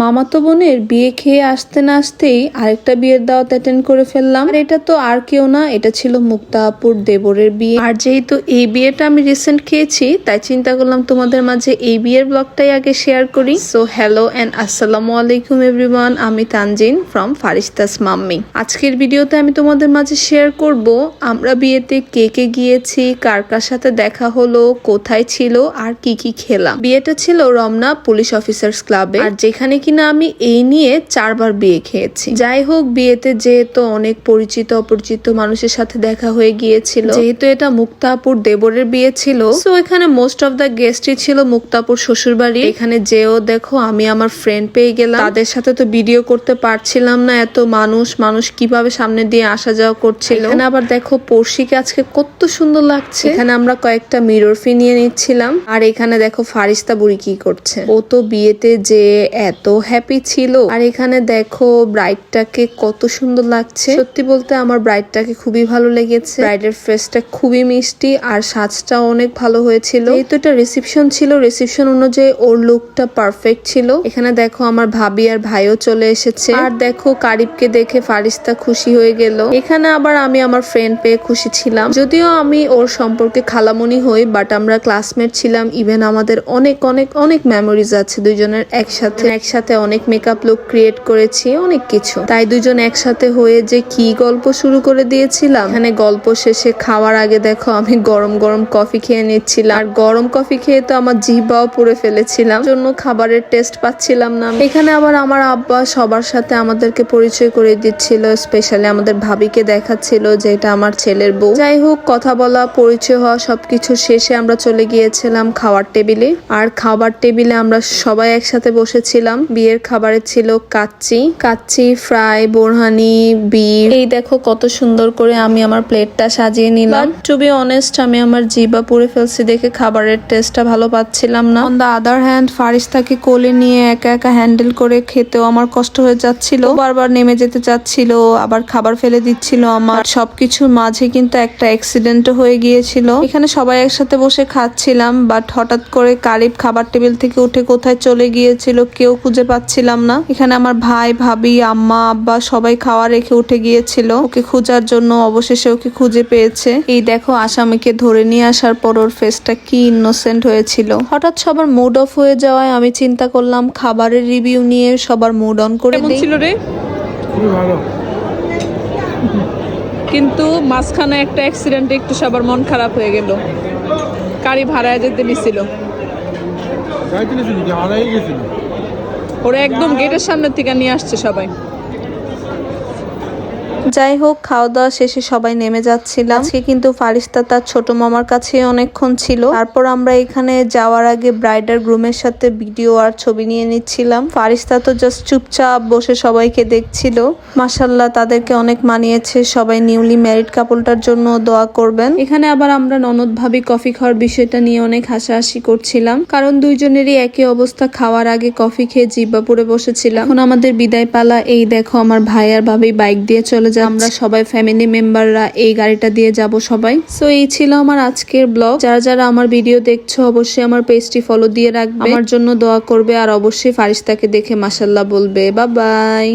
মামাতো বোনের বিয়ে খেয়ে আসতে না আসতেই আরেকটা বিয়ের দাওয়াত অ্যাটেন্ড করে ফেললাম। আর এটা তো আর কেউ না, এটা ছিল মুক্তাপুর দেবরের বিয়ে। আর যেহেতু এই বিয়েটা আমি রিসেন্ট খেয়েছি, তাই চিন্তা করলাম তোমাদের মাঝে এই বিয়ের ব্লগটাই আগে শেয়ার করি। সো হ্যালো অ্যান্ড আসসালামু আলাইকুম এভরিওয়ান আমি তানজিন ফ্রম ফারিস্তাস মাম্মি। আজকের ভিডিওতে আমি তোমাদের মাঝে শেয়ার করব, আমরা বিয়েতে কে কে গিয়েছি, কার কার সাথে দেখা হলো, কোথায় ছিল, আর কি কি খেলাম। বিয়েটা ছিল রমনা পুলিশ অফিসার্স ক্লাবে। আর যেখানে কিনা আমি এই নিয়ে চারবার বিয়ে খেয়েছি। যাই হোক বিয়েতে যেহেতু অনেক পরিচিত অপরিচিত মানুষের সাথে দেখা হয়ে গিয়েছিল যেহেতু এটা মুক্তাপুর দেবরের বিয়ে ছিল তো এখানে মোস্ট অফ দ্য গেস্টই ছিল মুক্তাপুর শ্বশুর বাড়ি এখানে যেও দেখো আমি আমার ফ্রেন্ড পেয়ে গেলাম। তাদের সাথে তো ভিডিও করতে পারছিলাম না এত মানুষ মানুষ কীভাবে সামনে দিয়ে আসা যাওয়া করছিল। এখানে আবার দেখো পড়শিকে আজকে কত সুন্দর লাগছে। এখানে আমরা কয়েকটা মিরর ফি নিয়ে নিচ্ছিলাম। আর এখানে দেখো ফারিস্তা বুড়ি কি করছে? ও তো বিয়েতে যে এত হ্যাপি ছিল। আর এখানে দেখো ব্রাইডটাকে কত সুন্দর লাগছে। সত্যি বলতে আমার ব্রাইডটাকে খুবই ভালো লেগেছে। ব্রাইডের ফেসটা খুবই মিষ্টি আর সাজটাও অনেক ভালো হয়েছিল। এই তো এটা রিসেপশন ছিল। রিসেপশন অনুযায়ী ওর লুকটা পারফেক্ট ছিল। এখানে দেখো আমার ভাবি আর ভাইও চলে এসেছে। আর দেখো কারিবকে দেখে ফারিস্তা খুশি হয়ে গেল। এখানে আবার আমি আমার ফ্রেন্ড পেয়ে খুশি ছিলাম। যদিও আমি ওর সম্পর্কে খালামনি হই বাট আমরা ক্লাসমেট ছিলাম। ইভেন আমাদের অনেক অনেক অনেক মেমোরিজ আছে দুইজনের একসাথে। একসাথে অনেক মেকআপ লুক ক্রিয়েট করেছি, অনেক কিছু। তাই দুজন একসাথে হয়ে যে কি গল্প শুরু করে দিয়েছিলাম? এখানে গল্প শেষে খাওয়ার আগে দেখো, আমি গরম গরম কফি খেয়ে নিচ্ছিলাম। আর গরম কফি খেয়ে তো আমার জিহ্বাও পুড়ে ফেলেছিলাম। জন্য খাবারের টেস্ট পাচ্ছিলাম না এখানে আবার আমার আব্বা সবার সাথে আমাদেরকে পরিচয় করে দিচ্ছিল স্পেশালি আমাদের ভাবিকে দেখাচ্ছিল যে এটা আমার ছেলের বউ। যাই হোক, কথা বলা, পরিচয় হওয়া সবকিছু শেষে আমরা চলে গিয়েছিলাম খাওয়ার টেবিলে। আর খাবার টেবিলে আমরা সবাই একসাথে বসেছিলাম। বিয়ের খাবারে ছিল কাচ্চি। কাচ্চি ফ্রাই বোরহানি বিফ। এই দেখো কত সুন্দর করে আমি আমার প্লেটটা সাজিয়ে নিলাম। টু বি অনেস্ট আমি আমার জিবা পুড়ে ফেলছি দেখে খাবারের টেস্টটা ভালো পাচ্ছিলাম না। অন দ্য আদার হ্যান্ড ফারিস্তাকে কোলে নিয়ে একা একা হ্যান্ডেল করে খেতেও আমার কষ্ট হয়ে যাচ্ছিল। বারবার নেমে যেতে চাচ্ছিল আবার খাবার ফেলে দিচ্ছিল আমার। সবকিছুর মাঝে কিন্তু একটা অ্যাক্সিডেন্ট হয়ে গিয়েছিল। এখানে সবাই একসাথে বসে খাচ্ছিলাম বাট হঠাৎ করে কারিব খাবার টেবিল থেকে উঠে কোথায় চলে গিয়েছিল কেউ খুঁজে পাচ্ছিলাম না। এখানে আমার ভাই ভাবি আম্মা আব্বা সবাই খাওয়া রেখে উঠে গিয়েছিল। ওকে খোঁজার জন্য অবশেষে ওকে খুঁজে পেয়েছে। এই দেখো আসামিকে ধরে নিয়ে আসার পর ওর ফেসটা কি ইনোসেন্ট হয়েছিল। হঠাৎ সবার মুড অফ হয়ে যাওয়ায় আমি চিন্তা করলাম খাবারের রিভিউ নিয়ে সবার মুড অন করে দিই। ছিল রে? ভালো। কিন্তু মাঝখানে একটা অ্যাক্সিডেন্টে একটু সবার মন খারাপ হয়ে গেল। গাড়ি ভাড়ায় যেতে নিছিল। ওরা একদম গেটের সামনের থেকে নিয়ে আসছে সবাই। যাই হোক খাওয়া দাওয়া শেষে সবাই নেমে যাচ্ছিলাম। আজকে কিন্তু ফারিস্তা তার ছোট মামার কাছে অনেকক্ষণ ছিল। তারপর আমরা এখানে যাওয়ার আগে ব্রাইডার গ্রুমের সাথে ভিডিও আর ছবি নিয়ে নিচ্ছিলাম। ফারিস্তা তো জাস্ট চুপচাপ বসে সবাইকে দেখছিল। মাসাল্লাহ তাদেরকে অনেক মানিয়েছে। সবাই নিউলি ম্যারিড কাপলটার জন্য দোয়া করবেন। এখানে আবার আমরা ননদ ভাবি কফি খাওয়ার বিষয়টা নিয়ে অনেক হাসাহাসি করছিলাম। কারণ দুইজনেরই একই অবস্থা। খাওয়ার আগে কফি খেয়ে জিব্বা পড়ে বসেছিলাম। এখন আমাদের বিদায় পালা। এই দেখো, আমার ভাই আর ভাবি বাইক দিয়ে চলে যায় আমরা সবাই ফ্যামিলি মেম্বাররা এই গাড়িটা দিয়ে যাব সবাই। সো এই ছিল আমার আজকের ব্লগ যারা যারা আমার ভিডিও দেখছ অবশ্যই আমার পেজটি ফলো দিয়ে রাখবে। আমার জন্য দোয়া করবে আর অবশ্যই ফারিস্তাকে দেখে মাসাল্লাহ বলবে। বা বাই